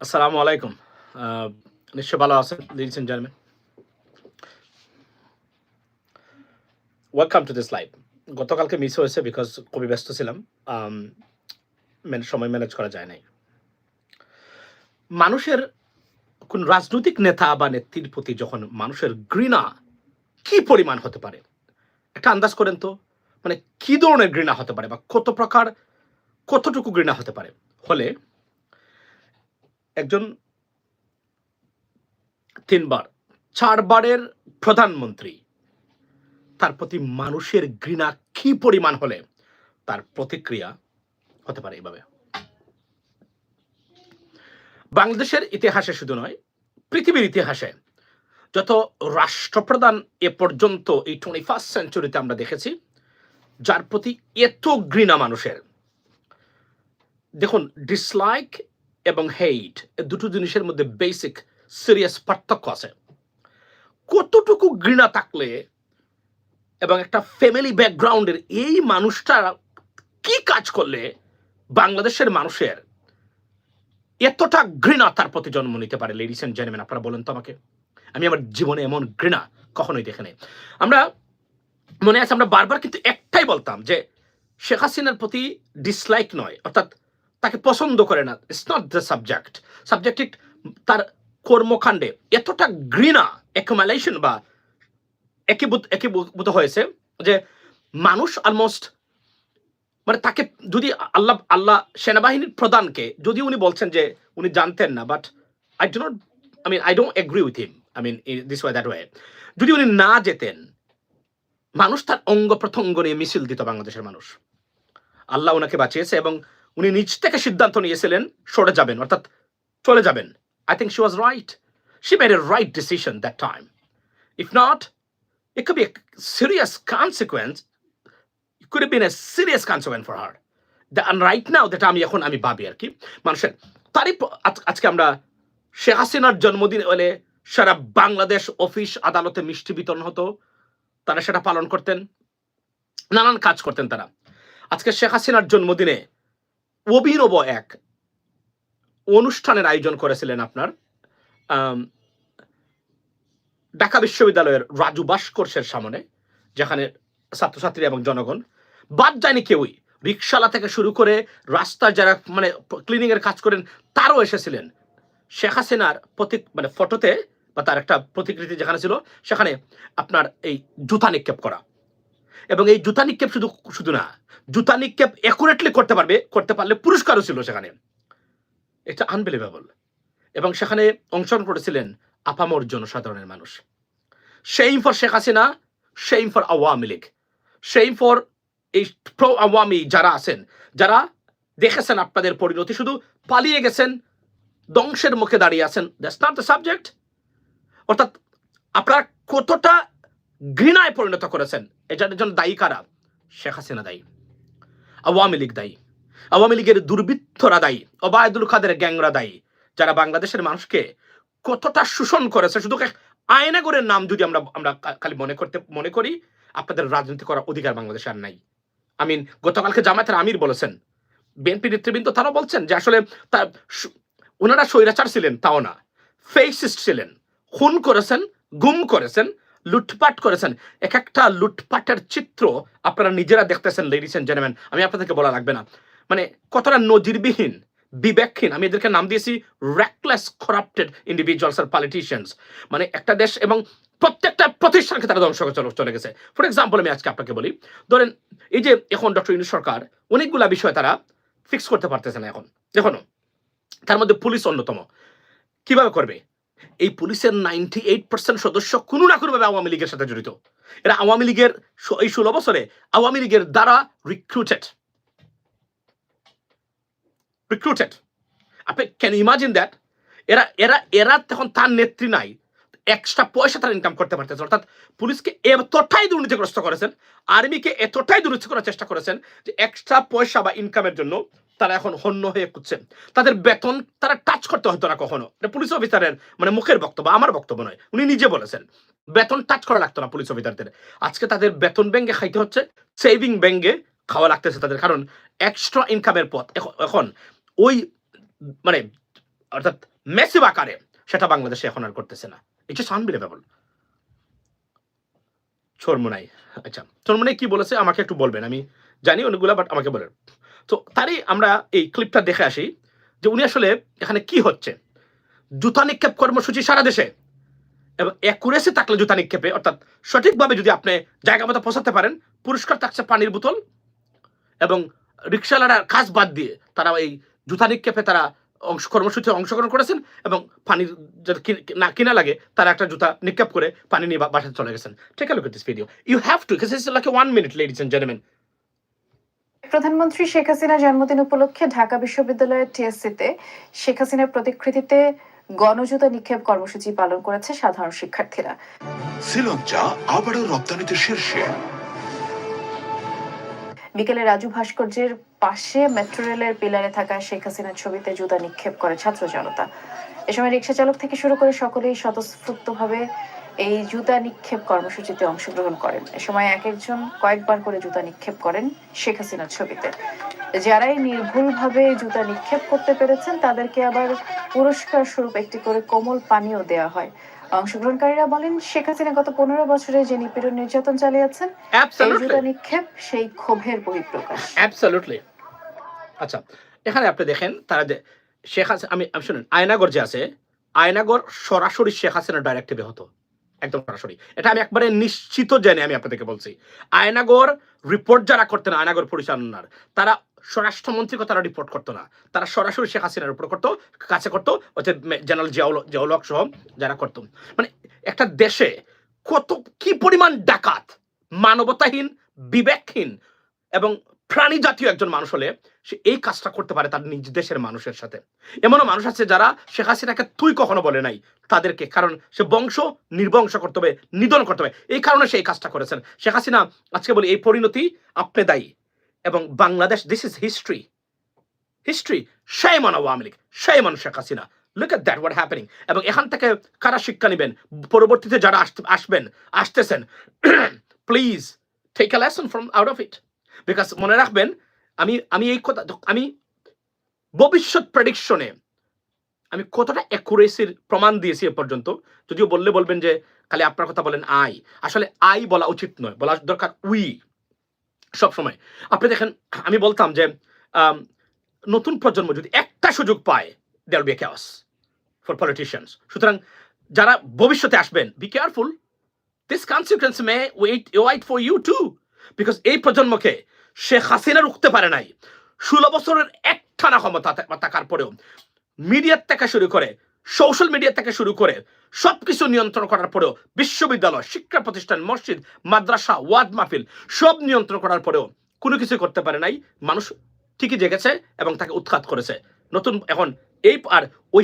আসসালামু আলাইকুম। নিশ্চয় ভালো আছেন ladies and gentleman welcome to this live গতকালকে মিস হয়েছে বিকজ খুবই ব্যস্ত ছিলাম। ম্যান- সময় ম্যানেজ করা যায় নাই। মানুষের কোন রাজনৈতিক নেতা বা নেত্রীর প্রতি যখন মানুষের ঘৃণা কি পরিমাণ হতে পারে? একটা আন্দাজ করেন তো মানে কি ধরনের ঘৃণা হতে পারে বা কত প্রকার কতটুকু ঘৃণা হতে পারে? হলে একজন তিনবার। চারবারের প্রধানমন্ত্রী। তার প্রতি মানুষের ঘৃণা কি পরিমাণ হলে তার প্রতিক্রিয়া হতে পারে এইভাবে বাংলাদেশের ইতিহাসে শুধু নয়, পৃথিবীর ইতিহাসে যত রাষ্ট্রপ্রধান এ পর্যন্ত এই টোয়েন্টি ফার্স্ট সেঞ্চুরিতে আমরা দেখেছি, যার প্রতি এত ঘৃণা মানুষের। দেখুন ডিসলাইক এবং হেইট দুটো জিনিসের মধ্যে বেসিক সিরিয়াস পার্থক্য আছে। কতটুকু ঘৃণা থাকলে এবং একটা ফ্যামিলি ব্যাকগ্রাউন্ডের এই মানুষটা কি কাজ করলে বাংলাদেশের মানুষের এতটা ঘৃণা তার প্রতি জন্ম নিতে পারে লেডিস এন্ড জেন্টলম্যান আপনারা বলেন তো আমাকে। আমি আমার জীবনে এমন ঘৃণা কখনোই দেখে নেই। আমরা, মনে আছে আমরা বারবার কিন্তু একটাই বলতাম যে শেখ হাসিনার প্রতি ডিসলাইক নয়, অর্থাৎ তাকে পছন্দ করে না। It's not the subject subjective তার কর্মকাণ্ডে। এতটা ঘৃণা অ্যাকুমালেশন বা একীভূত একীভূত হয়েছে যে মানুষ অলমোস্ট মানে তাকে যদি আল্লাহ আল্লাহ সেনাবাহিনীর প্রধানকে যদি উনি বলছেন যে উনি জানতেন না but I do not I mean I don't agree with him I mean this way that way যদি উনি না যেতেন, মানুষ তার অঙ্গ প্রত্যঙ্গ নিয়ে মিছিল দিত বাংলাদেশের মানুষ। আল্লাহ ওনাকে বাঁচিয়েছে এবং উনি নিজ থেকে সিদ্ধান্ত নিয়েছিলেন, সরে যাবেন, অর্থাৎ চলে যাবেন I think she was right she made a right decision that time if not it could be a serious consequence. It could have been a serious consequence for her. আমি এখন, আমি ভাবি আর কি, মানুষের তারই আজ- আজকে আমরা শেখ হাসিনার জন্মদিন হলে সারা বাংলাদেশ অফিস আদালতে মিষ্টি বিতরণ হতো, তারা সেটা পালন করতেন, নানান কাজ করতেন তারা আজকে শেখ হাসিনার জন্মদিনে অভিনব এক অনুষ্ঠানের আয়োজন করেছিলেন আপনার ঢাকা বিশ্ববিদ্যালয়ের রাজু ভাস্কর্যের সামনে, যেখানে ছাত্রছাত্রী এবং জনগণ, বাদ যায়নি কেউই। রিক্সালা থেকে শুরু করে রাস্তার যারা মানে ক্লিনিং এর কাজ করেন, তারও এসেছিলেন। শেখ হাসিনার প্রতীক মানে ফটোতে বা তার একটা প্রতিকৃতি যেখানে ছিল, সেখানে আপনার এই জুতা নিক্ষেপ করা। এবং এই জুতা নিক্ষেপ শুধু শুধু না, জুতা নিক্ষেপ অ্যাকুরেটলি করতে পারবে, করতে পারলে পুরস্কারও ছিল সেখানে। এটা আনবিলিভেবল এবং সেখানে অংশগ্রহণ করেছিলেন আপামর জনসাধারণের মানুষ। Same for Sheikh Hasina same for Awami League same for এই প্রো আওয়ামী যারা আছেন, যারা দেখেছেন আপনাদের পরিণতি, শুধু পালিয়ে গেছেন, ধ্বংসের মুখে দাঁড়িয়ে আছেন। দ্যাটস নট দ্য সাবজেক্ট অর্থাৎ আপনারা কতটা ঘৃণায় পরিণত করেছেন। এটার জন্য দায়ী কারা? শেখ হাসিনা দায়ী। আওয়ামী লীগ দায়ী। আওয়ামী লীগের দুর্বৃত্তরা দায়ী। অবায়দুল কাদের গ্যাংরা দায়ী। যারা বাংলাদেশের মানুষকে কতটা শোষণ করেছে, শুধু আয়নাগরের নাম যদি আমরা আমরা খালি মনে করতে, মনে করি, আপনাদের রাজনীতি করার অধিকার বাংলাদেশে আর নাই। আমিন মিন গতকালকে জামায়াতের আমির বলেছেন। বিএনপি নেতৃবৃন্দ তারা বলছেন যে আসলে তার ওনারা স্বৈরাচার ছিলেন, তাও না। ফেসিস্ট ছিলেন। খুন করেছেন, গুম করেছেন লুটপাট করেছেন। এক একটা লুটপাটের চিত্র আপনারা নিজেরা দেখতেছেন লেডিস এন্ড জেন্টলম্যান আমি আপনাদেরকে বলা লাগবে না। মানে কতটা নজিরবিহীন, বিবেকহীন। আমি এদেরকে নাম দিয়েছি র্যাকলেস করাপ্টেড ইন্ডিভিজুয়ালস আর পলিটিশিয়ানস মানে একটা দেশ এবং প্রত্যেকটা প্রতিষ্ঠানকে তারা ধ্বংস করে চলে- গেছে। ফর এক্সাম্পল আমি আজকে আপনাকে বলি, ধরেন এই যে এখন ডক্টর ইনু সরকার, অনেকগুলা বিষয় তারা ফিক্স করতে পারতেছে না এখন। এখনও তার মধ্যে পুলিশ অন্যতম। কীভাবে করবে? এই পুলিশের নাইনটি এইট পার্সেন্ট সদস্য কোনো না কোনোভাবে আওয়ামী লীগের সাথে জড়িত। এরা আওয়ামী লীগের এই ষোলো বছরে আওয়ামী লীগের দ্বারা রিক্রুটেড রিক্রুটেড আপনি ক্যান ইমাজিন দ্যাট এরা এরা এরা তখন তার নেত্রী নাই। এক্সট্রা পয়সা তারা ইনকাম করতে পারতেছে। অর্থাৎ পুলিশকে এতটাই দুর্নীতিগ্রস্ত করেছেন আর্মিকে এতটাই দুর্নীতি করার চেষ্টা করেছেন যে এক্সট্রা পয়সা বা ইনকামের জন্য তারা এখন হন্য হয়ে খুঁজছেন। তাদের বেতন তারা টাচ করতে হতো না কখনো। এটা পুলিশ অফিসারের মানে মুখের বক্তব্য, আমার বক্তব্য নয়, উনি নিজে বলেছেন। বেতন টাচ করা লাগতো না পুলিশ অফিসারদের আজকে তাদের বেতন ব্যাঙ্গে খাইতে হচ্ছে সেভিং ব্যাঙ্গে খাওয়া লাগতেছে তাদের। কারণ এক্সট্রা ইনকামের পথ এখন ওই মানে অর্থাৎ মেসিভ আকারে সেটা বাংলাদেশে এখন আর করতেছে না। ইস আনবিলিভেবল চরমুনাই আচ্ছা। চরমুনাই কি বলেছে আমাকে একটু বলবেন, আমি জানি অনেকগুলো বাট আমাকে বলেন। তো তারই আমরা এই ক্লিপটা দেখে আসি যে উনি আসলে এখানে কি হচ্ছে। জুতা নিক্ষেপ কর্মসূচি সারা দেশে এবং অ্যাকুরেসি থাকলে জুতা নিক্ষেপে, অর্থাৎ সঠিকভাবে যদি আপনি জায়গা মতো পৌঁছাতে পারেন, পুরস্কার থাকছে পানির বোতল এবং রিক্সাওয়ালারা কাজ বাদ দিয়ে তারা এই জুতা নিক্ষেপে তারা অংশ, কর্মসূচিতে অংশগ্রহণ করেছেন এবং পানির যাতে না কিনা লাগে তারা একটা জুতা নিক্ষেপ করে পানি নিয়ে বাসায় চলে গেছেন। ঠিক আছে video you have to like one minute ladies and gentleman প্রধানমন্ত্রী শেখ হাসিনার জন্মদিন উপলক্ষে ঢাকা বিশ্ববিদ্যালয়ের টিএসসিতে শেখ হাসিনার প্রতিকৃতিতে গণজুতা নিক্ষেপ কর্মসূচি পালন করেছে সাধারণ শিক্ষার্থীরা। শ্রীলঙ্কা আবারও রপ্তানিতে শীর্ষে। বিকেলে রাজু ভাস্কর্যের পাশে মেট্রো রেলের পিলারে থাকা শেখ হাসিনার ছবিতে জুতা নিক্ষেপ করে ছাত্র জনতা। এ সময় রিক্সা চালক থেকে শুরু করে সকলেই স্বতঃস্ফূর্তভাবে এই জুতা নিক্ষেপ কর্মসূচিতে অংশগ্রহণ করেন। এ সময় এক একজন কয়েকবার করে জুতা নিক্ষেপ করেন শেখ হাসিনার ছবিতে। যারাই নির্ভুলভাবে জুতা নিক্ষেপ করতে পেরেছেন তাদেরকে আবার পুরস্কার স্বরূপ একটি করে কোমল পানীয় দেওয়া হয়। অংশগ্রহণকারীরা বলেন শেখ হাসিনা গত পনেরো বছরে যে নিপীড়ন নির্যাতন চালিয়েছেন এই জুতা নিক্ষেপ সেই ক্ষোভের বহিঃপ্রকাশ। আচ্ছা এখানে আপনি দেখেন তারা যে শেখ হাসিনা আমি আমি শুনুন আয়নাগর যে আছে আয়নাগর সরাসরি শেখ হাসিনা ডাইরেক্টিভে হতো। একদম সরাসরি। এটা আমি একবারে নিশ্চিত জেনে আমি আপনাদেরকে বলছি। আয়নাগর রিপোর্ট যারা করতেন, আয়নাগর পরিচালনার তারা স্বরাষ্ট্রমন্ত্রীকে তারা রিপোর্ট করতো না। তারা সরাসরি শেখ হাসিনার উপর করতো, কাছে করতো, হচ্ছে জেনারেল জিয়াউল জিয়াউলক সহ যারা করতো। মানে একটা দেশে কত, কি পরিমাণ ডাকাত? মানবতাহীন, বিবেকহীন এবং প্রাণী জাতীয় একজন মানুষ হলে সে এই কাজটা করতে পারে তার নিজ দেশের মানুষের সাথে। এমনও মানুষ আছে যারা শেখ হাসিনাকে তুই কখনো বলে নাই তাদেরকে, কারণ সে বংশ নির্বংশ করতে হবে, নিধন করতে হবে। এই কারণে সে এই কাজটা করেছেন। শেখ হাসিনা আজকে বলি এই পরিণতি আপনি দায়ী এবং Bangladesh this is history history সেই মান আওয়ামী লীগ সেই মান Sheikh Hasina. Look at that what happening এবং এখান থেকে কারা শিক্ষা নেবেন? পরবর্তীতে যারা আসবেন, আসতেছেন please take a lesson from out of it because মনে রাখবেন, আমি আমি এই কথা, আমি ভবিষ্যৎ প্রেডিকশনে আমি কতটা অ্যাকুরেসির প্রমাণ দিয়েছি এ পর্যন্ত, যদিও বললে বলবেন যে, খালি আপনার কথা বলেন আই আসলে আই বলা উচিত নয়, বলা দরকার উই সব সময় আপনি দেখেন, আমি বলতাম যে নতুন প্রজন্ম যদি একটা সুযোগ পায় there be chaos for politicians সুতরাং, যারা ভবিষ্যতে আসবেন be careful this consequence may wait wait for you too because এই প্রজন্মকে শেখ হাসিনা রুখতে পারে নাই। ষোলো বছরের একটানা ক্ষমতা থাকার পরেও মিডিয়ার থেকে শুরু করে, সোশ্যাল মিডিয়া থেকে শুরু করে সবকিছু নিয়ন্ত্রণ করার পরেও বিশ্ববিদ্যালয়, শিক্ষা প্রতিষ্ঠান, মসজিদ, মাদ্রাসা, ওয়াদ মাহফিল সব নিয়ন্ত্রণ করার পরেও কোনো কিছু করতে পারে নাই। মানুষ ঠিকই জেগেছে এবং তাকে উৎখাত করেছে। নতুন এখন এই আর ওই